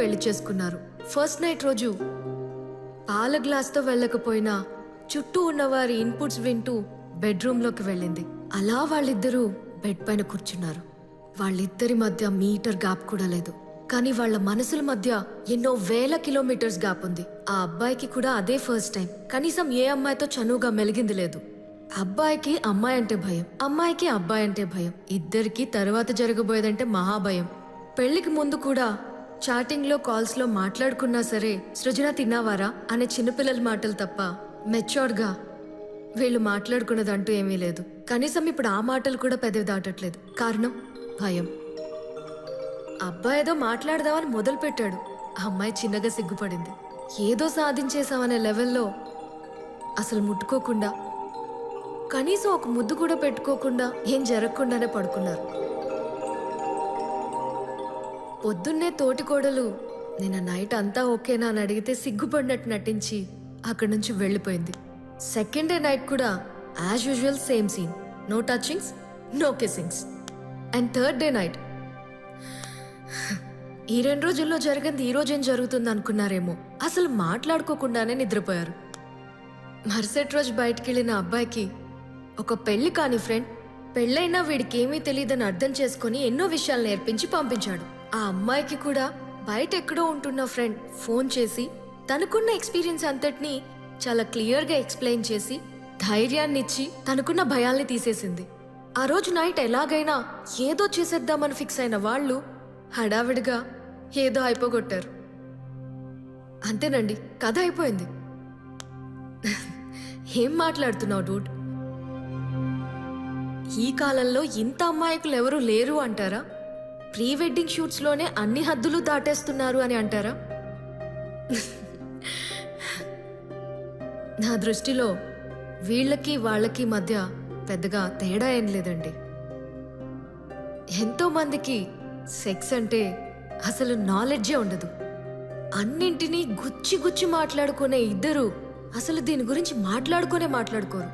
పెళ్ళి చేసుకున్నారు. First night రోజు పాల గ్లాస్తో వెళ్ళకపోయినా చుట్టూ ఉన్నవారి ఇన్పుట్స్ వింటూ బెడ్రూమ్లోకి వెళ్ళింది. అలా వాళ్ళిద్దరూ బెడ్ పైన కూర్చున్నారు. వాళ్ళిద్దరి మధ్య మీటర్ గ్యాప్ కూడా లేదు. కానీ వాళ్ళ మనసుల మధ్య ఎన్నో వేల కిలోమీటర్స్ గ్యాప్ ఉంది. ఆ అబ్బాయికి కూడా అదే ఫస్ట్ టైం. కనీసం ఏ అమ్మాయితో చనువుగా మెలిగింది లేదు. అబ్బాయికి అమ్మాయి అంటే భయం. అమ్మాయికి అబ్బాయి అంటే భయం. ఇద్దరికి తర్వాత జరగబోయేదంటే మహాభయం. పెళ్ళికి ముందు కూడా చాటింగ్లో కాల్స్లో మాట్లాడుకున్నా సరే సృజన తిన్నావారా? అనే చిన్నపిల్లల మాటలు తప్ప మెచ్యూర్డ్గా వీళ్ళు మాట్లాడుకున్నదంటూ ఏమీ లేదు. కనీసం ఇప్పుడు ఆ మాటలు కూడా పెదవి దాటట్లేదు. కారణం? భయం. అబ్బాయి ఏదో మాట్లాడదామని మొదలుపెట్టాడు ఆ అమ్మాయి చిన్నగా సిగ్గుపడింది. ఏదో సాధించేశామనే లెవెల్లో అసలు ముట్టుకోకుండా కనీసం ఒక ముద్దు కూడా పెట్టుకోకుండా ఏం జరగకుండానే పడుకున్నారు. పొద్దున్నే తోటికోడలు నిన్న నైట్ అంతా ఓకేనా? అని అడిగితే సిగ్గుపడినట్టు నటించి అక్కడి నుంచి వెళ్ళిపోయింది. సెకండ్ డే నైట్ కూడా as usual same scene. No touchings no kissings. And third day night. ఈ రెండు రోజుల్లో జరిగింది ఈ రోజు ఏం జరుగుతుంది అనుకున్నారేమో. అసలు మాట్లాడుకోకుండానే నిద్రపోయారు. మరుసటి రోజు బయటికి వెళ్ళిన అబ్బాయికి ఒక పెళ్ళి కాని ఫ్రెండ్ పెళ్ళైనా వీడికి ఏమీ తెలియదని అర్థం చేసుకొని ఎన్నో విషయాలు నేర్పించి పంపించాడు. ఆ అమ్మాయికి కూడా బయట ఎక్కడో ఉంటున్న ఫ్రెండ్ ఫోన్ చేసి తనకున్న ఎక్స్పీరియన్స్ అంతటినీ చాలా క్లియర్గా ఎక్స్ప్లెయిన్ చేసి ధైర్యాన్ని ఇచ్చి తనకున్న భయాల్ని తీసేసింది. ఆ రోజు నైట్ ఎలాగైనా ఏదో చేసేద్దామని ఫిక్స్ అయిన వాళ్ళు హడావిడిగా ఏదో అయిపోగొట్టారు. అంతేనండి కథ అయిపోయింది. ఏం మాట్లాడుతున్నావు డూడ్? ఈ కాలంలో ఇంత అమ్మాయికులు ఎవరూ లేరు అంటారా? ప్రీ వెడ్డింగ్ షూట్స్లోనే అన్ని హద్దులు దాటేస్తున్నారు అని అంటారా? నా దృష్టిలో వీళ్ళకి వాళ్ళకి మధ్య పెద్దగా తేడా ఏం లేదండి. ఎంతోమందికి సెక్స్ అంటే అసలు నాలెడ్జే ఉండదు. అన్నింటినీ గుచ్చి గుచ్చి మాట్లాడుకునే ఇద్దరు అసలు దీని గురించి మాట్లాడుకునే మాట్లాడుకోరు.